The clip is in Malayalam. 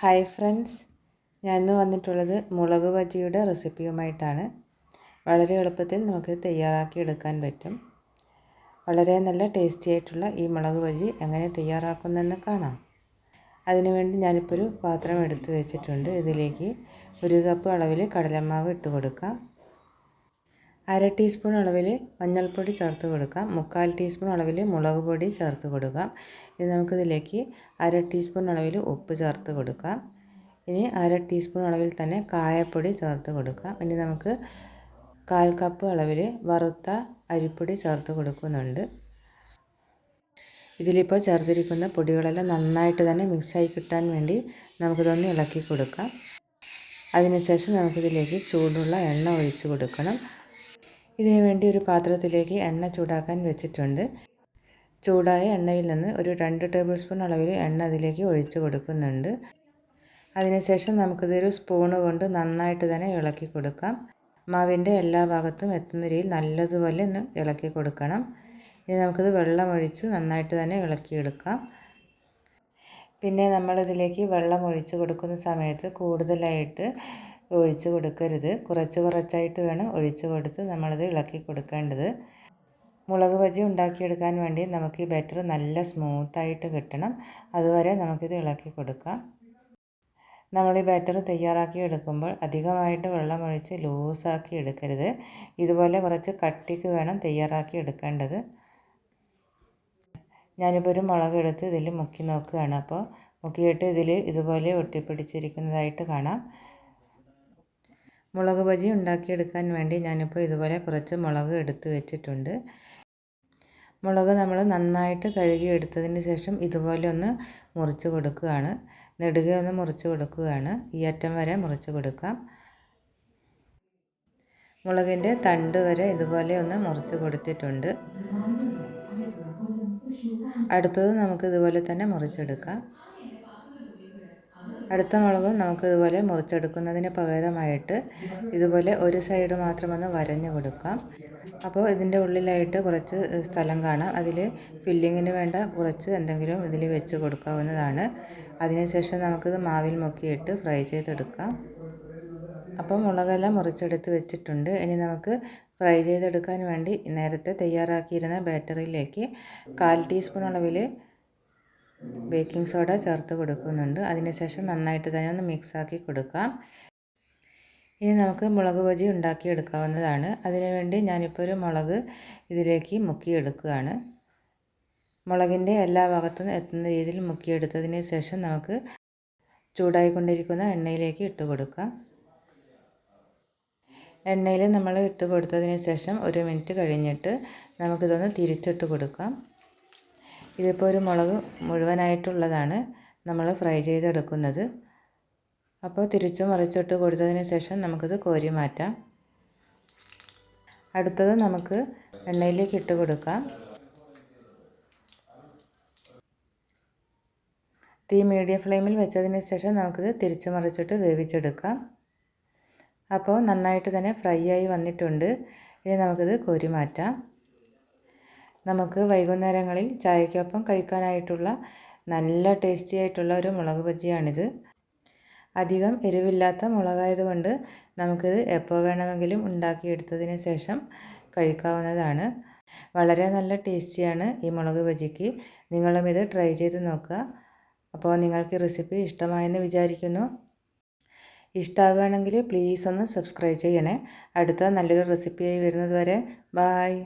Hi friends. ഞാൻ ഇന്ന് വന്നിട്ടുള്ളത് മുളക് ബജിയുടെ റെസിപ്പിയുമായിട്ടാണ്. വളരെ എളുപ്പത്തിൽ നമുക്ക് തയ്യാറാക്കി എടുക്കാൻ പറ്റും. വളരെ നല്ല ടേസ്റ്റി ആയിട്ടുള്ള ഈ മുളക് ബജി എങ്ങനെ തയ്യാറാക്കുന്നതെന്ന് കാണാം. അതിനുവേണ്ടി ഞാനിപ്പോൾ ഒരു പാത്രം എടുത്ത് വെച്ചിട്ടുണ്ട്. ഇതിലേക്ക് ഒരു കപ്പ് അളവിൽ കടലമാവ് ഇട്ട് കൊടുക്കാം. അര ടീസ്പൂൺ അളവിൽ മഞ്ഞൾപ്പൊടി ചേർത്ത് കൊടുക്കാം. മുക്കാൽ ടീസ്പൂൺ അളവിൽ മുളക് പൊടി ചേർത്ത് കൊടുക്കാം. ഇനി നമുക്കിതിലേക്ക് അര ടീസ്പൂൺ അളവിൽ ഉപ്പ് ചേർത്ത് കൊടുക്കാം. ഇനി അര ടീസ്പൂൺ അളവിൽ തന്നെ കായപ്പൊടി ചേർത്ത് കൊടുക്കാം. ഇനി നമുക്ക് കാൽ കപ്പ് അളവിൽ വറുത്ത അരിപ്പൊടി ചേർത്ത് കൊടുക്കുന്നുണ്ട്. ഇതിലിപ്പോൾ ചേർത്തിരിക്കുന്ന പൊടികളെല്ലാം നന്നായിട്ട് തന്നെ മിക്സായി കിട്ടാൻ വേണ്ടി നമുക്കിതൊന്ന് ഇളക്കി കൊടുക്കാം. അതിനുശേഷം നമുക്കിതിലേക്ക് ചൂടുള്ള എണ്ണ ഒഴിച്ച് കൊടുക്കണം. ഇതിനു വേണ്ടി ഒരു പാത്രത്തിലേക്ക് എണ്ണ ചൂടാക്കാൻ വെച്ചിട്ടുണ്ട്. ചൂടായ എണ്ണയിൽ നിന്ന് ഒരു രണ്ട് ടേബിൾ സ്പൂൺ അളവിൽ എണ്ണ അതിലേക്ക് ഒഴിച്ച് കൊടുക്കുന്നുണ്ട്. അതിനുശേഷം നമുക്കിതൊരു സ്പൂണ് കൊണ്ട് നന്നായിട്ട് തന്നെ ഇളക്കി കൊടുക്കാം. മാവിന്റെ എല്ലാ ഭാഗത്തും എത്തുന്ന രീതിയിൽ നല്ലതുപോലെ ഒന്ന് ഇളക്കി കൊടുക്കണം. ഇനി നമുക്കിത് വെള്ളമൊഴിച്ച് നന്നായിട്ട് തന്നെ ഇളക്കിയെടുക്കാം പിന്നെ നമ്മളിതിലേക്ക് വെള്ളം ഒഴിച്ച് കൊടുക്കുന്ന സമയത്ത് കൂടുതലായിട്ട് ഒഴിച്ച് കൊടുക്കരുത്. കുറച്ച് കുറച്ചായിട്ട് വേണം ഒഴിച്ച് കൊടുത്ത് നമ്മളത് ഇളക്കി കൊടുക്കേണ്ടത്. മുളക് ബജി ഉണ്ടാക്കിയെടുക്കാൻ വേണ്ടി നമുക്ക് ഈ ബാറ്റർ നല്ല സ്മൂത്തായിട്ട് കിട്ടണം. അതുവരെ നമുക്കിത് ഇളക്കി കൊടുക്കാം. നമ്മൾ ഈ ബാറ്റർ തയ്യാറാക്കി എടുക്കുമ്പോൾ അധികമായിട്ട് വെള്ളം ഒഴിച്ച് ലൂസാക്കി എടുക്കരുത്. ഇതുപോലെ കുറച്ച് കട്ടിക്ക് വേണം തയ്യാറാക്കി എടുക്കേണ്ടത്. ഞാനിപ്പോൾ ഒരു മുളക് എടുത്ത് ഇതിൽ മുക്കി നോക്കുകയാണ്. അപ്പോൾ മുക്കിയിട്ട് ഇതിൽ ഇതുപോലെ ഒട്ടിപ്പിടിച്ചിരിക്കുന്നതായിട്ട് കാണാം. മുളക് ബജി ഉണ്ടാക്കിയെടുക്കാൻ വേണ്ടി ഞാനിപ്പോൾ ഇതുപോലെ കുറച്ച് മുളക് എടുത്ത് വെച്ചിട്ടുണ്ട്. മുളക് നമ്മൾ നന്നായിട്ട് കഴുകി എടുത്തതിന് ശേഷം ഇതുപോലെ ഒന്ന് മുറിച്ച് കൊടുക്കുകയാണ്. നെടുകെ ഒന്ന് മുറിച്ച് കൊടുക്കുകയാണ്. ഈ അറ്റം വരെ മുറിച്ച് കൊടുക്കാം. മുളകിന്റെ തണ്ട് വരെ ഇതുപോലെ ഒന്ന് മുറിച്ച് കൊടുത്തിട്ടുണ്ട്. അടുത്തത് നമുക്ക് ഇതുപോലെ തന്നെ മുറിച്ചെടുക്കാം. അടുത്ത മുളകും നമുക്ക് ഇതുപോലെ മുറിച്ചെടുക്കുന്നതിന് പകരമായിട്ട് ഇതുപോലെ ഒരു സൈഡ് മാത്രമൊന്ന് വരഞ്ഞു കൊടുക്കാം. അപ്പോൾ ഇതിന്റെ ഉള്ളിലായിട്ട് കുറച്ച് സ്ഥലം കാണാം. അതിൽ ഫില്ലിങ്ങിന് വേണ്ട കുറച്ച് എന്തെങ്കിലും ഇതിൽ വെച്ച് കൊടുക്കാവുന്നതാണ്. അതിനുശേഷം നമുക്കിത് മാവിൽ മുക്കിയിട്ട് ഫ്രൈ ചെയ്തെടുക്കാം. അപ്പോൾ മുളകെല്ലാം മുറിച്ചെടുത്ത് വെച്ചിട്ടുണ്ട്. ഇനി നമുക്ക് ഫ്രൈ ചെയ്തെടുക്കാൻ വേണ്ടി നേരത്തെ തയ്യാറാക്കിയിരുന്ന ബാറ്ററിയിലേക്ക് കാൽ ടീസ്പൂൺ അളവിൽ ബേക്കിംഗ് സോഡ ചേർത്ത് കൊടുക്കുന്നുണ്ട്. അതിനുശേഷം നന്നായിട്ട് തന്നെ ഒന്ന് മിക്സാക്കി കൊടുക്കാം. ഇനി നമുക്ക് മുളക് ബജി ഉണ്ടാക്കിയെടുക്കാവുന്നതാണ്. അതിനുവേണ്ടി ഞാനിപ്പോൾ ഒരു മുളക് ഇതിലേക്ക് മുക്കിയെടുക്കുകയാണ്. മുളകിന്റെ എല്ലാ ഭാഗത്തും എത്തുന്ന രീതിയിൽ മുക്കിയെടുത്തതിന് ശേഷം നമുക്ക് ചൂടായിക്കൊണ്ടിരിക്കുന്ന എണ്ണയിലേക്ക് ഇട്ട് കൊടുക്കാം. എണ്ണയിൽ നമ്മൾ ഇട്ട് കൊടുത്തതിന് ശേഷം ഒരു മിനിറ്റ് കഴിഞ്ഞിട്ട് നമുക്കിതൊന്ന് തിരിച്ചിട്ട് കൊടുക്കാം. ഇതിപ്പോൾ ഒരു മുളക് മുഴുവനായിട്ടുള്ളതാണ് നമ്മൾ ഫ്രൈ ചെയ്തെടുക്കുന്നത്. അപ്പോൾ തിരിച്ചു മറിച്ചിട്ട് കൊടുത്തതിന് ശേഷം നമുക്കിത് കോരി മാറ്റാം. അടുത്തത് നമുക്ക് എണ്ണയിലേക്ക് ഇട്ട് കൊടുക്കാം. തീ മീഡിയം ഫ്ലെയിമിൽ വെച്ചതിന് ശേഷം നമുക്കിത് തിരിച്ചു മറിച്ചിട്ട് വേവിച്ചെടുക്കാം. അപ്പോൾ നന്നായിട്ട് തന്നെ ഫ്രൈ ആയി വന്നിട്ടുണ്ട്. ഇനി നമുക്കിത് കോരി മാറ്റാം. നമുക്ക് വൈകുന്നേരങ്ങളിൽ ചായക്കൊപ്പം കഴിക്കാനായിട്ടുള്ള നല്ല ടേസ്റ്റി ആയിട്ടുള്ള ഒരു മുളക് ബജിയാണിത്. അധികം എരിവില്ലാത്ത മുളകായതുകൊണ്ട് നമുക്കിത് എപ്പോൾ വേണമെങ്കിലും ഉണ്ടാക്കിയെടുത്തതിന് ശേഷം കഴിക്കാവുന്നതാണ്. വളരെ നല്ല ടേസ്റ്റിയാണ് ഈ മുളക് ബജിക്ക്. നിങ്ങളും ഇത് ട്രൈ ചെയ്ത് നോക്കുക. അപ്പോൾ നിങ്ങൾക്ക് റെസിപ്പി ഇഷ്ടമായെന്ന് വിചാരിക്കുന്നു. ഇഷ്ടമാവുകയാണെങ്കിൽ പ്ലീസ് ഒന്ന് സബ്സ്ക്രൈബ് ചെയ്യണേ. അടുത്ത നല്ലൊരു റെസിപ്പിയായി വരുന്നതുവരെ ബായ്